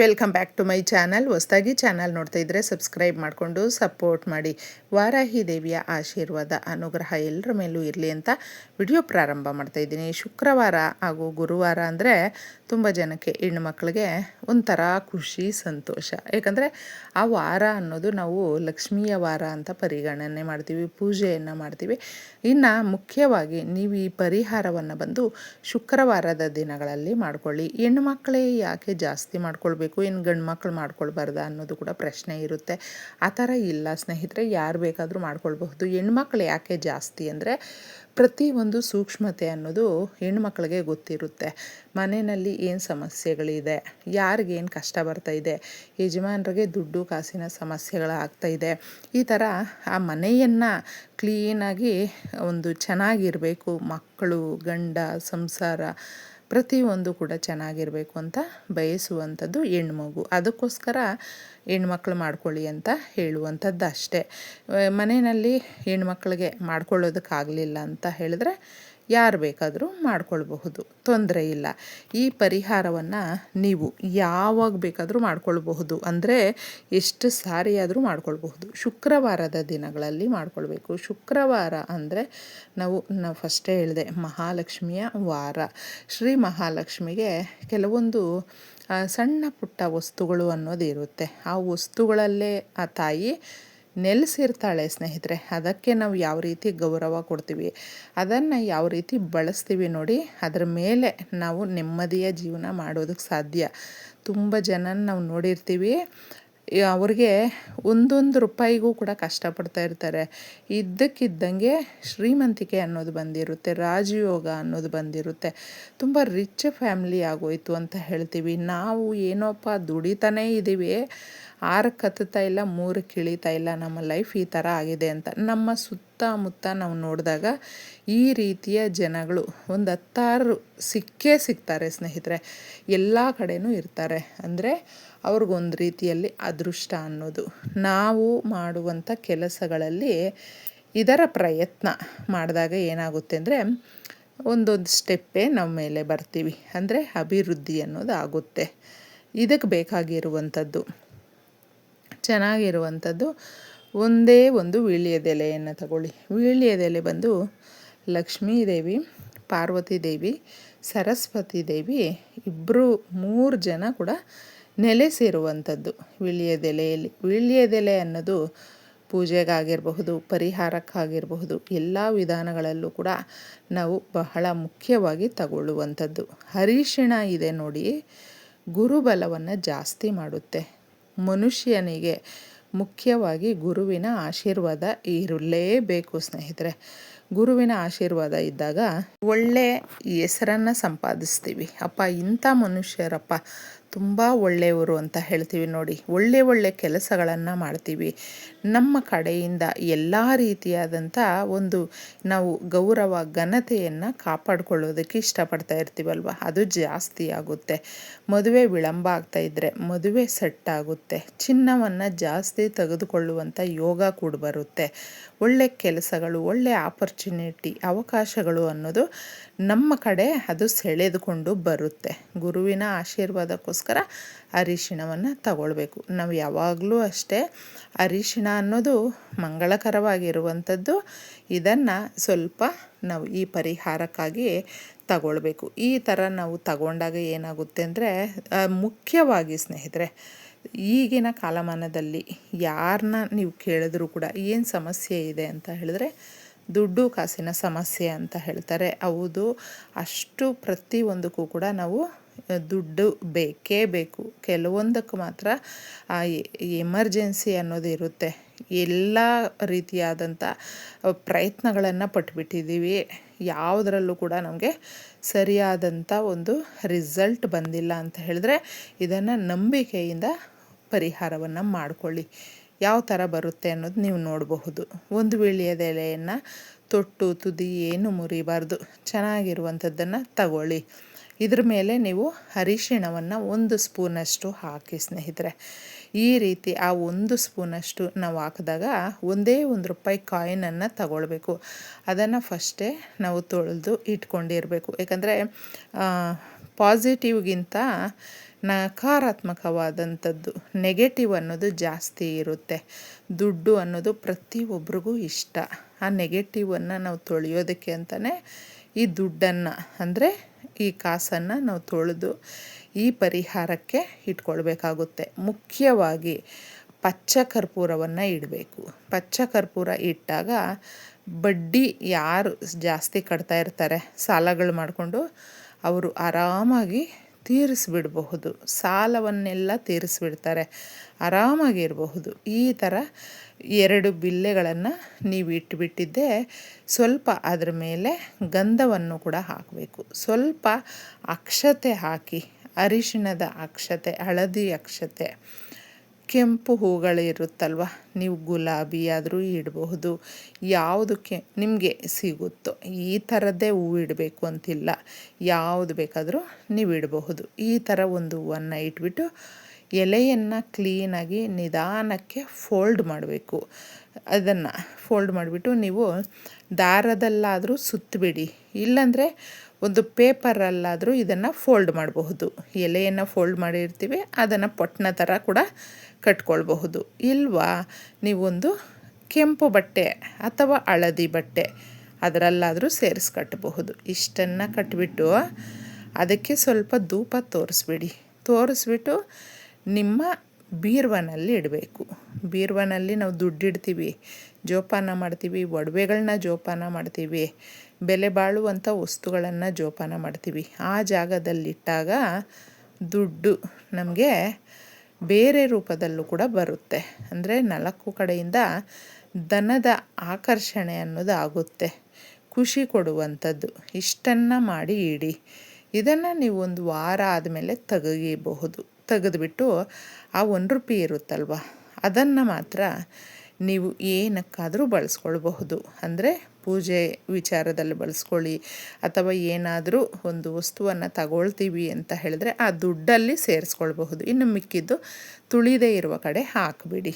Welcome back to my channel. ಹೊಸದಾಗಿ channel ನೋಡ್ತಾ ಇದ್ದರೆ ಸಬ್ಸ್ಕ್ರೈಬ್ ಮಾಡಿಕೊಂಡು ಸಪೋರ್ಟ್ ಮಾಡಿ. ವಾರಾಹಿ ದೇವಿಯ ಆಶೀರ್ವಾದ, ಅನುಗ್ರಹ ಎಲ್ಲರ ಮೇಲೂ ಇರಲಿ ಅಂತ ವಿಡಿಯೋ ಪ್ರಾರಂಭ ಮಾಡ್ತಾ ಇದ್ದೀನಿ. ಶುಕ್ರವಾರ ಹಾಗೂ ಗುರುವಾರ ಅಂದರೆ ತುಂಬ ಜನಕ್ಕೆ ಹೆಣ್ಣು ಮಕ್ಕಳಿಗೆ ಒಂಥರ ಖುಷಿ, ಸಂತೋಷ. ಯಾಕಂದರೆ ಆ ವಾರ ಅನ್ನೋದು ನಾವು ಲಕ್ಷ್ಮಿಯ ವಾರ ಅಂತ ಪರಿಗಣನೆ ಮಾಡ್ತೀವಿ, ಪೂಜೆಯನ್ನು ಮಾಡ್ತೀವಿ. ಇನ್ನು ಮುಖ್ಯವಾಗಿ ನೀವು ಈ ಪರಿಹಾರವನ್ನು ಬಂದು ಶುಕ್ರವಾರದ ದಿನಗಳಲ್ಲಿ ಮಾಡಿಕೊಳ್ಳಿ. ಹೆಣ್ಣು ಮಕ್ಕಳೇ ಯಾಕೆ ಜಾಸ್ತಿ ಮಾಡ್ಕೊಳ್ಬೇಕು? ಏನು ಗಂಡು ಮಕ್ಕಳು ಮಾಡ್ಕೊಳ್ಬಾರ್ದ ಅನ್ನೋದು ಕೂಡ ಪ್ರಶ್ನೆ ಇರುತ್ತೆ. ಆ ಥರ ಇಲ್ಲ ಸ್ನೇಹಿತರೆ, ಯಾರು ಬೇಕಾದರೂ ಮಾಡ್ಕೊಳ್ಬಹುದು. ಹೆಣ್ಮಕ್ಳು ಯಾಕೆ ಜಾಸ್ತಿ ಅಂದರೆ ಪ್ರತಿಯೊಂದು ಸೂಕ್ಷ್ಮತೆ ಅನ್ನೋದು ಹೆಣ್ಮಕ್ಳಿಗೆ ಗೊತ್ತಿರುತ್ತೆ. ಮನೆಯಲ್ಲಿ ಏನು ಸಮಸ್ಯೆಗಳಿದೆ ಯಾರಿಗೇನು ಕಷ್ಟ ಬರ್ತಾ ಇದೆ, ಯಜಮಾನರಿಗೆ ದುಡ್ಡು ಕಾಸಿನ ಸಮಸ್ಯೆಗಳಾಗ್ತಾ ಇದೆ. ಈ ಥರ ಆ ಮನೆಯನ್ನು ಕ್ಲೀನಾಗಿ ಒಂದು ಚೆನ್ನಾಗಿರಬೇಕು ಮಕ್ಕಳು, ಗಂಡ, ಸಂಸಾರ ಪ್ರತಿಯೊಂದು ಕೂಡ ಚೆನ್ನಾಗಿರಬೇಕು ಅಂತ ಬಯಸುವಂಥದ್ದು ಹೆಣ್ಮಗು. ಅದಕ್ಕೋಸ್ಕರ ಹೆಣ್ಮಕ್ಳು ಮಾಡ್ಕೊಳ್ಳಿ ಅಂತ ಹೇಳುವಂಥದ್ದು ಅಷ್ಟೇ. ಮನೆಯಲ್ಲಿ ಹೆಣ್ಮಕ್ಳಿಗೆ ಮಾಡ್ಕೊಳ್ಳೋದಕ್ಕಾಗಲಿಲ್ಲ ಅಂತ ಹೇಳಿದ್ರೆ ಯಾರು ಬೇಕಾದರೂ ಮಾಡ್ಕೊಳ್ಬಹುದು. ತೊಂದರೆ ಇಲ್ಲ. ಈ ಪರಿಹಾರವನ್ನು ನೀವು ಯಾವಾಗ ಬೇಕಾದರೂ ಮಾಡ್ಕೊಳ್ಬಹುದು. ಅಂದರೆ ಎಷ್ಟು ಸಾರಿಯಾದರೂ ಮಾಡ್ಕೊಳ್ಬಹುದು. ಶುಕ್ರವಾರದ ದಿನಗಳಲ್ಲಿ ಮಾಡ್ಕೊಳ್ಬೇಕು. ಶುಕ್ರವಾರ ಅಂದರೆ ನಾವು ನಾವು ಫಸ್ಟೇ ಹೇಳಿದೆ, ಮಹಾಲಕ್ಷ್ಮಿಯ ವಾರ. ಶ್ರೀ ಮಹಾಲಕ್ಷ್ಮಿಗೆ ಕೆಲವೊಂದು ಸಣ್ಣ ಪುಟ್ಟ ವಸ್ತುಗಳು ಅನ್ನೋದು ಇರುತ್ತೆ ಆ ವಸ್ತುಗಳಲ್ಲೇ ಆ ತಾಯಿ ನೆಲೆಸಿರ್ತಾಳೆ ಸ್ನೇಹಿತರೆ, ಅದಕ್ಕೆ ನಾವು ಯಾವ ರೀತಿ ಗೌರವ ಕೊಡ್ತೀವಿ? ಅದನ್ನು ಯಾವ ರೀತಿ ಬಳಸ್ತೀವಿ ನೋಡಿ, ಅದರ ಮೇಲೆ ನಾವು ನೆಮ್ಮದಿಯ ಜೀವನ ಮಾಡೋದಕ್ಕೆ ಸಾಧ್ಯ. ತುಂಬ ಜನ ನಾವು ನೋಡಿರ್ತೀವಿ. ಅವ್ರಿಗೆ ಒಂದೊಂದು ರೂಪಾಯಿಗೂ ಕೂಡ ಕಷ್ಟಪಡ್ತಾ ಇರ್ತಾರೆ. ಇದ್ದಕ್ಕಿದ್ದಂಗೆ ಶ್ರೀಮಂತಿಕೆ ಅನ್ನೋದು ಬಂದಿರುತ್ತೆ, ರಾಜಯೋಗ ಅನ್ನೋದು ಬಂದಿರುತ್ತೆ. ತುಂಬ ರಿಚ್ ಫ್ಯಾಮಿಲಿ ಆಗೋಯ್ತು ಅಂತ ಹೇಳ್ತೀವಿ. ನಾವು ಏನೋಪ್ಪ ದುಡಿತಾನೇ ಇದ್ದೀವಿ ಆರಕ್ಕೆ ಹತ್ತುತ್ತಾ ಇಲ್ಲ ಮೂರಕ್ಕೆ ಇಳಿತಾ ಇಲ್ಲ, ನಮ್ಮ ಲೈಫ್ ಈ ಥರ ಆಗಿದೆ ಅಂತ. ನಮ್ಮ ಸುತ್ತಮುತ್ತ ನಾವು ನೋಡಿದಾಗ ಈ ರೀತಿಯ ಜನಗಳು ಒಂದು ಹತ್ತಾರು ಸಿಕ್ಕೇ ಸಿಗ್ತಾರೆ ಸ್ನೇಹಿತರೆ. ಎಲ್ಲ ಕಡೆಯೂ ಇರ್ತಾರೆ. ಅಂದರೆ ಅವ್ರಿಗೊಂದು ರೀತಿಯಲ್ಲಿ ಅದೃಷ್ಟ ಅನ್ನೋದು. ನಾವು ಮಾಡುವಂಥ ಕೆಲಸಗಳಲ್ಲಿ ಇದರ ಪ್ರಯತ್ನ ಮಾಡಿದಾಗ ಏನಾಗುತ್ತೆ ಅಂದರೆ ಒಂದೊಂದು ಸ್ಟೆಪ್ಪೇ ನಮ್ಮ ಮೇಲೆ ಬರ್ತೀವಿ. ಅಂದರೆ ಅಭಿವೃದ್ಧಿ ಅನ್ನೋದು ಆಗುತ್ತೆ. ಇದಕ್ಕೆ ಬೇಕಾಗಿರುವಂಥದ್ದು ಚೆನ್ನಾಗಿರುವಂಥದ್ದು ಒಂದೇ ಒಂದು ವೀಳ್ಯದೆಲೆಯನ್ನು ತಗೊಳ್ಳಿ. ವೀಳ್ಯದೆಲೆ ಬಂದು ಲಕ್ಷ್ಮೀ ದೇವಿ, ಪಾರ್ವತಿ ದೇವಿ, ಸರಸ್ವತಿ ದೇವಿ ಇಬ್ಬರು ಮೂರು ಜನ ಕೂಡ ನೆಲೆಸಿರುವಂಥದ್ದು ವೀಳ್ಯದೆಲೆಯಲ್ಲಿ ವೀಳ್ಯದೆಲೆ ಅನ್ನೋದು ಪೂಜೆಗಾಗಿರಬಹುದು, ಪರಿಹಾರಕ್ಕಾಗಿರಬಹುದು, ಎಲ್ಲ ವಿಧಾನಗಳಲ್ಲೂ ಕೂಡ ನಾವು ಬಹಳ ಮುಖ್ಯವಾಗಿ ತಗೊಳ್ಳುವಂಥದ್ದು. ಅರಿಶಿಣ ಇದೆ ನೋಡಿ ಗುರುಬಲವನ್ನು ಜಾಸ್ತಿ ಮಾಡುತ್ತೆ. ಮನುಷ್ಯನಿಗೆ ಮುಖ್ಯವಾಗಿ ಗುರುವಿನ ಆಶೀರ್ವಾದ ಇರಲೇಬೇಕು ಸ್ನೇಹಿತರೆ. ಗುರುವಿನ ಆಶೀರ್ವಾದ ಇದ್ದಾಗ ಒಳ್ಳೆ ಹೆಸರನ್ನು ಸಂಪಾದಿಸ್ತೀವಿ. ಅಪ್ಪ ಇಂಥ ಮನುಷ್ಯರಪ್ಪ. ತುಂಬ ಒಳ್ಳೆಯವರು ಅಂತ ಹೇಳ್ತೀವಿ ನೋಡಿ. ಒಳ್ಳೆ ಒಳ್ಳೆ ಕೆಲಸಗಳನ್ನು ಮಾಡ್ತೀವಿ. ನಮ್ಮ ಕಡೆಯಿಂದ ಎಲ್ಲ ರೀತಿಯಾದಂಥ ಒಂದು ನಾವು ಗೌರವ, ಘನತೆಯನ್ನು ಕಾಪಾಡ್ಕೊಳ್ಳೋದಕ್ಕೆ ಇಷ್ಟಪಡ್ತಾ ಇರ್ತೀವಲ್ವ? ಅದು ಜಾಸ್ತಿ ಆಗುತ್ತೆ. ಮದುವೆ ವಿಳಂಬ ಆಗ್ತಾ ಇದ್ದರೆ ಮದುವೆ ಸೆಟ್ ಆಗುತ್ತೆ. ಚಿನ್ನವನ್ನು ಜಾಸ್ತಿ ತೆಗೆದುಕೊಳ್ಳುವಂಥ ಯೋಗ ಕೂಡ ಬರುತ್ತೆ. ಒಳ್ಳೆ ಕೆಲಸಗಳು, ಒಳ್ಳೆ ಆಪರ್ಚುನಿಟಿ ಅವಕಾಶಗಳು ಅನ್ನೋದು ನಮ್ಮ ಕಡೆ ಅದು ಸೆಳೆದುಕೊಂಡು ಬರುತ್ತೆ. ಗುರುವಿನ ಆಶೀರ್ವಾದಕ್ಕೋಸ್ಕರ ಅರಿಶಿಣವನ್ನು ತಗೊಳ್ಬೇಕು. ನಾವು ಯಾವಾಗಲೂ ಅಷ್ಟೇ ಅರಿಶಿಣ ಅನ್ನೋದು ಮಂಗಳಕರವಾಗಿರುವಂಥದ್ದು. ಇದನ್ನು ಸ್ವಲ್ಪ ನಾವು ಈ ಪರಿಹಾರಕ್ಕಾಗಿ ತಗೊಳ್ಬೇಕು. ಈ ಥರ ನಾವು ತಗೊಂಡಾಗ ಏನಾಗುತ್ತೆ ಅಂದರೆ ಮುಖ್ಯವಾಗಿ ಸ್ನೇಹಿತರೆ ಈಗಿನ ಕಾಲಮಾನದಲ್ಲಿ ಯಾರನ್ನ ನೀವು ಕೇಳಿದ್ರೂ ಕೂಡ ಏನು ಸಮಸ್ಯೆ ಇದೆ ಅಂತ ಹೇಳಿದ್ರೆ ದುಡ್ಡು ಕಾಸಿನ ಸಮಸ್ಯೆ ಅಂತ ಹೇಳ್ತಾರೆ. ಹೌದು, ಅಷ್ಟು ಪ್ರತಿಯೊಂದಕ್ಕೂ ಕೂಡ ನಾವು ದುಡ್ಡು ಬೇಕೇ ಬೇಕು. ಕೆಲವೊಂದಕ್ಕೆ ಮಾತ್ರ ಎಮರ್ಜೆನ್ಸಿ ಅನ್ನೋದು ಇರುತ್ತೆ. ಎಲ್ಲ ರೀತಿಯಾದಂಥ ಪ್ರಯತ್ನಗಳನ್ನು ಪಟ್ಬಿಟ್ಟಿದ್ದೀವಿ ಯಾವುದರಲ್ಲೂ ಕೂಡ ನಮಗೆ ಸರಿಯಾದಂಥ ಒಂದು ರಿಸಲ್ಟ್ ಬಂದಿಲ್ಲ ಅಂತ ಹೇಳಿದ್ರೆ ಇದನ್ನು ನಂಬಿಕೆಯಿಂದ ಪರಿಹಾರವನ್ನು ಮಾಡಿಕೊಳ್ಳಿ. ಯಾವ ಥರ ಬರುತ್ತೆ ಅನ್ನೋದು ನೀವು ನೋಡಬಹುದು. ಒಂದು ವೇಳೆಯದ ಎಲೆಯನ್ನು ತೊಟ್ಟು, ತುದಿ, ಏನು ಮುರಿಬಾರ್ದು. ಚೆನ್ನಾಗಿರುವಂಥದ್ದನ್ನು ತಗೊಳ್ಳಿ. ಇದ್ರ ಮೇಲೆ ನೀವು ಅರಿಶಿಣವನ್ನು ಒಂದು ಸ್ಪೂನಷ್ಟು ಹಾಕಿ ಸ್ನೇಹಿತರೆ. ಈ ರೀತಿ ಆ ಒಂದು ಸ್ಪೂನಷ್ಟು ನಾವು ಹಾಕಿದಾಗ ಒಂದೇ ಒಂದು ರೂಪಾಯಿ ಕಾಯಿನನ್ನು ತಗೊಳ್ಬೇಕು. ಅದನ್ನು ಫಸ್ಟೇ ನಾವು ತೊಳೆದು ಇಟ್ಕೊಂಡಿರಬೇಕು. ಯಾಕಂದರೆ ಪಾಸಿಟಿವ್ಗಿಂತ ನಕಾರಾತ್ಮಕವಾದಂಥದ್ದು ನೆಗೆಟಿವ್ ಅನ್ನೋದು ಜಾಸ್ತಿ ಇರುತ್ತೆ. ದುಡ್ಡು ಅನ್ನೋದು ಪ್ರತಿಯೊಬ್ಬರಿಗೂ ಇಷ್ಟ. ಆ ನೆಗೆಟಿವನ್ನು ನಾವು ತೊಳೆಯೋದಕ್ಕೆ ಅಂತಲೇ ಈ ದುಡ್ಡನ್ನು, ಅಂದರೆ ಈ ಕಾಸನ್ನು ನಾವು ತೊಳೆದು ಈ ಪರಿಹಾರಕ್ಕೆ ಇಟ್ಕೊಳ್ಬೇಕಾಗುತ್ತೆ. ಮುಖ್ಯವಾಗಿ ಪಚ್ಚ ಕರ್ಪೂರವನ್ನು ಇಡಬೇಕು. ಪಚ್ಚ ಕರ್ಪೂರ ಇಟ್ಟಾಗ ಬಡ್ಡಿ ಯಾರು ಜಾಸ್ತಿ ಕಟ್ತಾ ಇರ್ತಾರೆ, ಸಾಲಗಳು ಮಾಡಿಕೊಂಡು ಅವರು ಆರಾಮಾಗಿ ತೀರಿಸ್ಬಿಡಬಹುದು, ಸಾಲವನ್ನೆಲ್ಲ ತೀರಿಸಿಬಿಡ್ತಾರೆ, ಆರಾಮಾಗಿರಬಹುದು. ಈ ಥರ ಎರಡು ಬಿಲ್ಲೆಗಳನ್ನು ನೀವು ಇಟ್ಟುಬಿಟ್ಟಿದ್ದೆ ಸ್ವಲ್ಪ ಅದರ ಮೇಲೆ ಗಂಧವನ್ನು ಕೂಡ ಹಾಕಬೇಕು. ಸ್ವಲ್ಪ ಅಕ್ಷತೆ ಹಾಕಿ, ಅರಿಶಿಣದ ಅಕ್ಷತೆ, ಹಳದಿ ಅಕ್ಷತೆ ಕೆಂಪು ಹೂಗಳಿರುತ್ತಲ್ವ ನೀವು ಗುಲಾಬಿ ಆದರೂ ಇಡಬಹುದು. ಯಾವುದಕ್ಕೆ ನಿಮಗೆ ಸಿಗುತ್ತೋ ಈ ಥರದ್ದೇ ಹೂ ಇಡಬೇಕು ಅಂತಿಲ್ಲ. ಯಾವುದು ಬೇಕಾದರೂ ನೀವು ಇಡಬಹುದು. ಈ ಥರ ಒಂದು ಹೂವನ್ನು ಇಟ್ಬಿಟ್ಟು ಎಲೆಯನ್ನು ಕ್ಲೀನಾಗಿ ನಿಧಾನಕ್ಕೆ ಫೋಲ್ಡ್ ಮಾಡಬೇಕು. ಅದನ್ನು ಫೋಲ್ಡ್ ಮಾಡಿಬಿಟ್ಟು ನೀವು ದಾರದಲ್ಲಾದರೂ ಸುತ್ತಬಿಡಿ ಇಲ್ಲಾಂದರೆ ಒಂದು ಪೇಪರಲ್ಲಾದರೂ ಇದನ್ನು ಫೋಲ್ಡ್ ಮಾಡಬಹುದು. ಎಲೆಯನ್ನು ಫೋಲ್ಡ್ ಮಾಡಿರ್ತೀವಿ, ಅದನ್ನು ಪೊಟ್ಟನ ಥರ ಕೂಡ ಕಟ್ಕೊಳ್ಬಹುದು. ಇಲ್ವಾ, ನೀವೊಂದು ಕೆಂಪು ಬಟ್ಟೆ ಅಥವಾ ಹಳದಿ ಬಟ್ಟೆ ಅದರಲ್ಲಾದರೂ ಸೇರಿಸಿ ಕಟ್ಟಬಹುದು ಇಷ್ಟನ್ನು ಕಟ್ಬಿಟ್ಟು ಅದಕ್ಕೆ ಸ್ವಲ್ಪ ಧೂಪ ತೋರಿಸ್ಬಿಡಿ. ತೋರಿಸ್ಬಿಟ್ಟು ನಿಮ್ಮ ಬೀರ್ವನಲ್ಲಿ ಇಡಬೇಕು. ಬೀರ್ವನಲ್ಲಿ ನಾವು ದುಡ್ಡಿಡ್ತೀವಿ, ಜೋಪಾನ ಮಾಡ್ತೀವಿ ಒಡವೆಗಳನ್ನ ಜೋಪಾನ ಮಾಡ್ತೀವಿ, ಬೆಲೆ ಬಾಳುವಂಥ ವಸ್ತುಗಳನ್ನು ಜೋಪಾನ ಮಾಡ್ತೀವಿ. ಆ ಜಾಗದಲ್ಲಿಟ್ಟಾಗ ದುಡ್ಡು ನಮಗೆ ಬೇರೆ ರೂಪದಲ್ಲೂ ಕೂಡ ಬರುತ್ತೆ. ಅಂದರೆ ನಾಲ್ಕು ಕಡೆಯಿಂದ ದನದ ಆಕರ್ಷಣೆ ಅನ್ನೋದು ಆಗುತ್ತೆ. ಖುಷಿ ಕೊಡುವಂಥದ್ದು. ಇಷ್ಟನ್ನು ಮಾಡಿ ಇಡಿ. ಇದನ್ನು ನೀವು ಒಂದು ವಾರ ಆದಮೇಲೆ ತೆಗೆಯಬಹುದು. ತೆಗೆದುಬಿಟ್ಟು ಆ ಒಂದು ರೂಪಾಯಿ ಇರುತ್ತಲ್ವ? ಅದನ್ನು ಮಾತ್ರ ನೀವು ಏನಕ್ಕಾದರೂ ಬಳಸ್ಕೊಳ್ಬಹುದು. ಅಂದರೆ ಪೂಜೆ ವಿಚಾರದಲ್ಲಿ ಬಳಸ್ಕೊಳ್ಳಿ, ಅಥವಾ ಏನಾದರೂ ಒಂದು ವಸ್ತುವನ್ನು ತಗೊಳ್ತೀವಿ ಅಂತ ಹೇಳಿದ್ರೆ ಆ ದುಡ್ಡಲ್ಲಿ ಸೇರಿಸ್ಕೊಳ್ಬಹುದು. ಇನ್ನು ಮಿಕ್ಕಿದ್ದು ತುಳಿದೇ ಇರುವ ಕಡೆ ಹಾಕಿಬಿಡಿ.